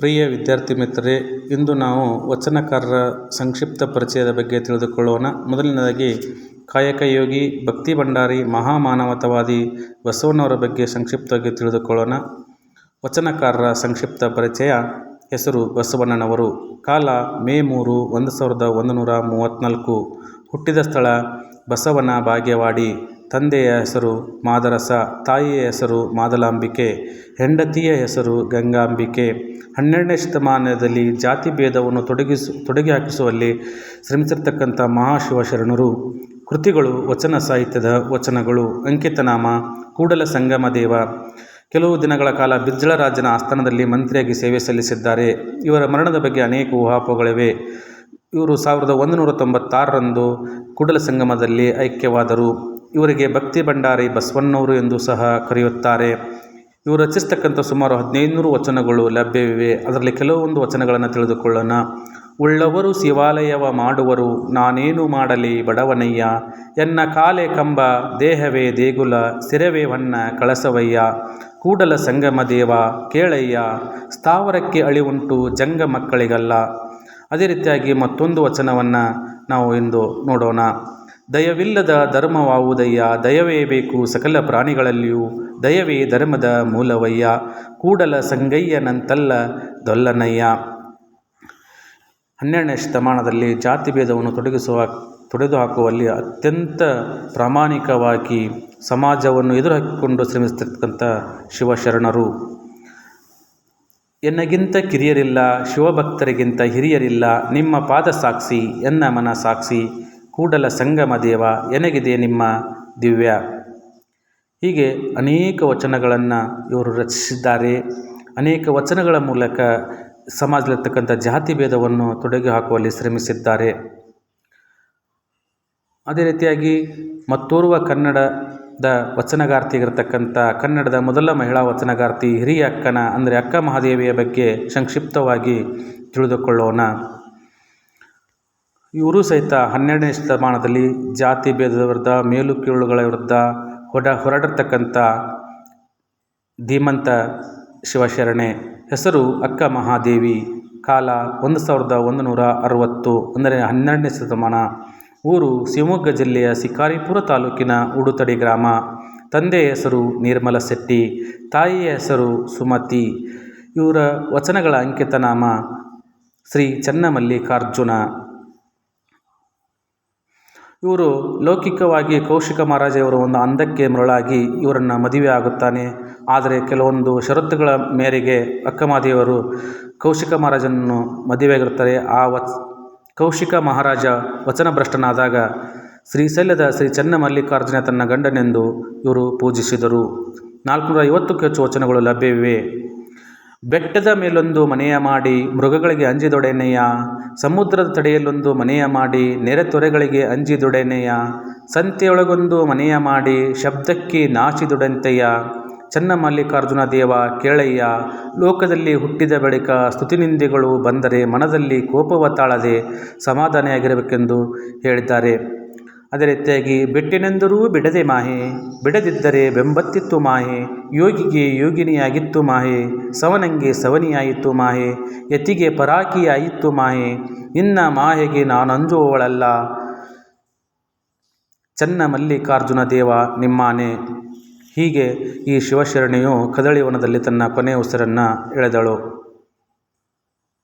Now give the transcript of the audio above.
ಪ್ರಿಯ ವಿದ್ಯಾರ್ಥಿ ಮಿತ್ರರೇ, ಇಂದು ನಾವು ವಚನಕಾರರ ಸಂಕ್ಷಿಪ್ತ ಪರಿಚಯದ ಬಗ್ಗೆ ತಿಳಿದುಕೊಳ್ಳೋಣ. ಮೊದಲನೇದಾಗಿ, ಕಾಯಕ ಯೋಗಿ ಭಕ್ತಿ ಭಂಡಾರಿ ಮಹಾಮಾನವತವಾದಿ ಬಸವಣ್ಣವರ ಬಗ್ಗೆ ಸಂಕ್ಷಿಪ್ತವಾಗಿ ತಿಳಿದುಕೊಳ್ಳೋಣ. ವಚನಕಾರರ ಸಂಕ್ಷಿಪ್ತ ಪರಿಚಯ, ಹೆಸರು ಬಸವಣ್ಣನವರು. ಕಾಲ, ಮೇ ಮೂರು, ಒಂದು ಸಾವಿರದ ಒಂದು ನೂರ ಮೂವತ್ತ್ನಾಲ್ಕು. ಹುಟ್ಟಿದ ಸ್ಥಳ ಬಸವನ ಬಾಗೇವಾಡಿ. ತಂದೆಯ ಹೆಸರು ಮಾದರಸ, ತಾಯಿಯ ಹೆಸರು ಮಾದಲಾಂಬಿಕೆ, ಹೆಂಡತಿಯ ಹೆಸರು ಗಂಗಾಂಬಿಕೆ. ಹನ್ನೆರಡನೇ ಶತಮಾನದಲ್ಲಿ ಜಾತಿ ಭೇದವನ್ನು ತೊಡಗಿಸು ತೊಡಗಿ ಹಾಕಿಸುವಲ್ಲಿ ಶ್ರಮಿಸಿರ್ತಕ್ಕಂಥ ಮಹಾಶಿವಶರಣರು. ಕೃತಿಗಳು, ವಚನ ಸಾಹಿತ್ಯದ ವಚನಗಳು, ಅಂಕಿತನಾಮ, ಕೂಡಲ ಸಂಗಮ ದೇವ. ಕೆಲವು ದಿನಗಳ ಕಾಲ ಬಿಜ್ಜಳರಾಜನ ಆಸ್ಥಾನದಲ್ಲಿ ಮಂತ್ರಿಯಾಗಿ ಸೇವೆ ಸಲ್ಲಿಸಿದ್ದಾರೆ. ಇವರ ಮರಣದ ಬಗ್ಗೆ ಅನೇಕ ಊಹಾಪೋಹಗಳಿವೆ. ಇವರು ಸಾವಿರದ ಒಂದು ನೂರ ತೊಂಬತ್ತಾರರಂದು ಕೂಡಲ ಸಂಗಮದಲ್ಲಿ ಐಕ್ಯವಾದರು. ಇವರಿಗೆ ಭಕ್ತಿ ಭಂಡಾರಿ ಬಸವಣ್ಣವರು ಎಂದು ಸಹ ಕರೆಯುತ್ತಾರೆ. ಇವರು ರಚಿಸ್ತಕ್ಕಂಥ ಸುಮಾರು ಹದಿನೈದುನೂರು ವಚನಗಳು ಲಭ್ಯವಿವೆ. ಅದರಲ್ಲಿ ಕೆಲವೊಂದು ವಚನಗಳನ್ನು ತಿಳಿದುಕೊಳ್ಳೋಣ. ಉಳ್ಳವರು ಶಿವಾಲಯವ ಮಾಡುವರು, ನಾನೇನು ಮಾಡಲಿ ಬಡವನಯ್ಯ. ಎನ್ನ ಕಾಲೆ ಕಂಬ, ದೇಹವೇ ದೇಗುಲ, ಸಿರವೇ ಹೊನ್ನ ಕಳಸವಯ್ಯ. ಕೂಡಲ ಸಂಗಮ ದೇವ, ಕೇಳಯ್ಯ. ಸ್ಥಾವರಕ್ಕೆ ಅಳಿವುಂಟು ಜಂಗ ಮಕ್ಕಳಿಗಲ್ಲ. ಅದೇ ರೀತಿಯಾಗಿ ಮತ್ತೊಂದು ವಚನವನ್ನು ನಾವು ಇಂದು ನೋಡೋಣ. ದಯವಿಲ್ಲದ ಧರ್ಮವಾವುದಯ್ಯ, ದಯವೇ ಬೇಕು ಸಕಲ ಪ್ರಾಣಿಗಳಲ್ಲಿಯೂ, ದಯವೇ ಧರ್ಮದ ಮೂಲವಯ್ಯ, ಕೂಡಲ ಸಂಗಯ್ಯನಂತಲ್ಲ ದೊಲ್ಲನಯ್ಯ. ಹನ್ನೆರಡನೇ ಶತಮಾನದಲ್ಲಿ ಜಾತಿ ಭೇದವನ್ನು ತೊಡಗಿಸುವ, ತೊಡೆದುಹಾಕುವಲ್ಲಿ ಅತ್ಯಂತ ಪ್ರಾಮಾಣಿಕವಾಗಿ ಸಮಾಜವನ್ನು ಎದುರು ಹಾಕಿಕೊಂಡು ಶ್ರಮಿಸ್ತಿರ್ತಕ್ಕಂಥ ಶಿವಶರಣರು. ಎನ್ನಗಿಂತ ಕಿರಿಯರಿಲ್ಲ, ಶಿವಭಕ್ತರಿಗಿಂತ ಹಿರಿಯರಿಲ್ಲ, ನಿಮ್ಮ ಪಾದ ಸಾಕ್ಷಿ ಎನ್ನ ಮನ ಸಾಕ್ಷಿ ಕೂಡಲ ಸಂಗಮ ದೇವ, ಎನಗಿದೆ ನಿಮ್ಮ ದಿವ್ಯ? ಹೀಗೆ ಅನೇಕ ವಚನಗಳನ್ನು ಇವರು ರಚಿಸಿದ್ದಾರೆ. ಅನೇಕ ವಚನಗಳ ಮೂಲಕ ಸಮಾಜದಲ್ಲಿರ್ತಕ್ಕಂಥ ಜಾತಿ ಭೇದವನ್ನು ತೊಡಗಿ ಹಾಕುವಲ್ಲಿ ಶ್ರಮಿಸಿದ್ದಾರೆ. ಅದೇ ರೀತಿಯಾಗಿ ಮತ್ತೋರ್ವ ಕನ್ನಡದ ವಚನಗಾರ್ತಿಗಿರ್ತಕ್ಕಂಥ ಕನ್ನಡದ ಮೊದಲ ಮಹಿಳಾ ವಚನಗಾರ್ತಿ ಹಿರಿಯ ಅಕ್ಕನ, ಅಂದರೆ ಅಕ್ಕ ಮಹಾದೇವಿಯ ಬಗ್ಗೆ ಸಂಕ್ಷಿಪ್ತವಾಗಿ ತಿಳಿದುಕೊಳ್ಳೋಣ. ಇವರು ಸಹಿತ ಹನ್ನೆರಡನೇ ಶತಮಾನದಲ್ಲಿ ಜಾತಿ ಭೇದದ ವಿರುದ್ಧ, ಮೇಲು ಕೀಳುಗಳ ವಿರುದ್ಧ ಹೊಡ ಹೊರಡಿರ್ತಕ್ಕಂಥ ಧೀಮಂತ ಶಿವಶರಣೆ. ಹೆಸರು ಅಕ್ಕ ಮಹಾದೇವಿ. ಕಾಲ ಒಂದು ಸಾವಿರದ ಒಂದು ನೂರ ಅರವತ್ತು ಅಂದರೆ ಹನ್ನೆರಡನೇ ಶತಮಾನ. ಊರು ಶಿವಮೊಗ್ಗ ಜಿಲ್ಲೆಯ ಶಿಕಾರಿಪುರ ತಾಲೂಕಿನ ಉಡುತಡಿ ಗ್ರಾಮ. ತಂದೆಯ ಹೆಸರು ನಿರ್ಮಲ ಶೆಟ್ಟಿ, ತಾಯಿಯ ಹೆಸರು ಸುಮತಿ. ಇವರ ವಚನಗಳ ಅಂಕಿತನಾಮ ಶ್ರೀ ಚನ್ನಮಲ್ಲಿಕಾರ್ಜುನ. ಇವರು ಲೌಕಿಕವಾಗಿ ಕೌಶಿಕ ಮಹಾರಾಜೆಯವರು ಒಂದು ಅಂದಕ್ಕೆ ಮರಳಾಗಿ ಇವರನ್ನು ಮದುವೆ ಆಗುತ್ತಾನೆ. ಆದರೆ ಕೆಲವೊಂದು ಷರತ್ತುಗಳ ಮೇರೆಗೆ ಅಕ್ಕಮಾದೇವರು ಕೌಶಿಕ ಮಹಾರಾಜನನ್ನು ಮದುವೆಯಾಗಿರುತ್ತಾರೆ. ಆ ವಚ್, ಕೌಶಿಕ ಮಹಾರಾಜ ವಚನಭ್ರಷ್ಟನಾದಾಗ ಶ್ರೀಶೈಲ್ಯದ ಶ್ರೀ ಚನ್ನಮಲ್ಲಿಕಾರ್ಜುನ ತನ್ನ ಗಂಡನೆಂದು ಇವರು ಪೂಜಿಸಿದರು. ನಾಲ್ಕುನೂರ ಐವತ್ತಕ್ಕೂ ಹೆಚ್ಚು ವಚನಗಳು ಲಭ್ಯವಿವೆ. ಬೆಟ್ಟದ ಮೇಲೊಂದು ಮನೆಯ ಮಾಡಿ ಮೃಗಗಳಿಗೆ ಅಂಜಿದೊಡೆನೆಯ ಸಮುದ್ರದ ತಡೆಯಲ್ಲೊಂದು ಮನೆಯ ಮಾಡಿ ನೆರೆತೊರೆಗಳಿಗೆ ಅಂಜಿದೊಡೆನೆಯ ಸಂತೆಯೊಳಗೊಂದು ಮನೆಯ ಮಾಡಿ ಶಬ್ದಕ್ಕೆ ನಾಚಿದೊಡೆಂತೆಯ ಚನ್ನಮಲ್ಲಿಕಾರ್ಜುನ ದೇವ ಕೇಳಯ್ಯ, ಲೋಕದಲ್ಲಿ ಹುಟ್ಟಿದ ಬಳಿಕ ಸ್ತುತಿನಿಂದೆಗಳು ಬಂದರೆ ಮನದಲ್ಲಿ ಕೋಪವ ತಾಳದೆ ಸಮಾಧಾನಿಯಾಗಿರಬೇಕೆಂದು ಹೇಳಿದ್ದಾರೆ. ಅದೇ ರೀತಿಯಾಗಿ ಬಿಟ್ಟಿನೆಂದರೂ ಬಿಡದೆ ಮಾಹೆ, ಬಿಡದಿದ್ದರೆ ಬೆಂಬತ್ತಿತ್ತು ಮಾಹೆ, ಯೋಗಿಗೆ ಯೋಗಿನಿಯಾಗಿತ್ತು ಮಾಹೆ, ಸವನಂಗೆ ಸವನಿಯಾಯಿತು ಮಾಹೆ, ಯತಿಗೆ ಪರಾಕಿಯಾಯಿತು ಮಾಹೆ, ನಿನ್ನ ಮಾಹೆಗೆ ನಾನಂಜುವವಳಲ್ಲ. ಚನ್ನ ಮಲ್ಲಿಕಾರ್ಜುನ ದೇವ ನಿಮ್ಮಾನೆ. ಹೀಗೆ ಈ ಶಿವಶರಣೆಯು ಕದಳಿವನದಲ್ಲಿ ತನ್ನ ಕೊನೆಯ ಉಸಿರನ್ನು ಎಳೆದಳು.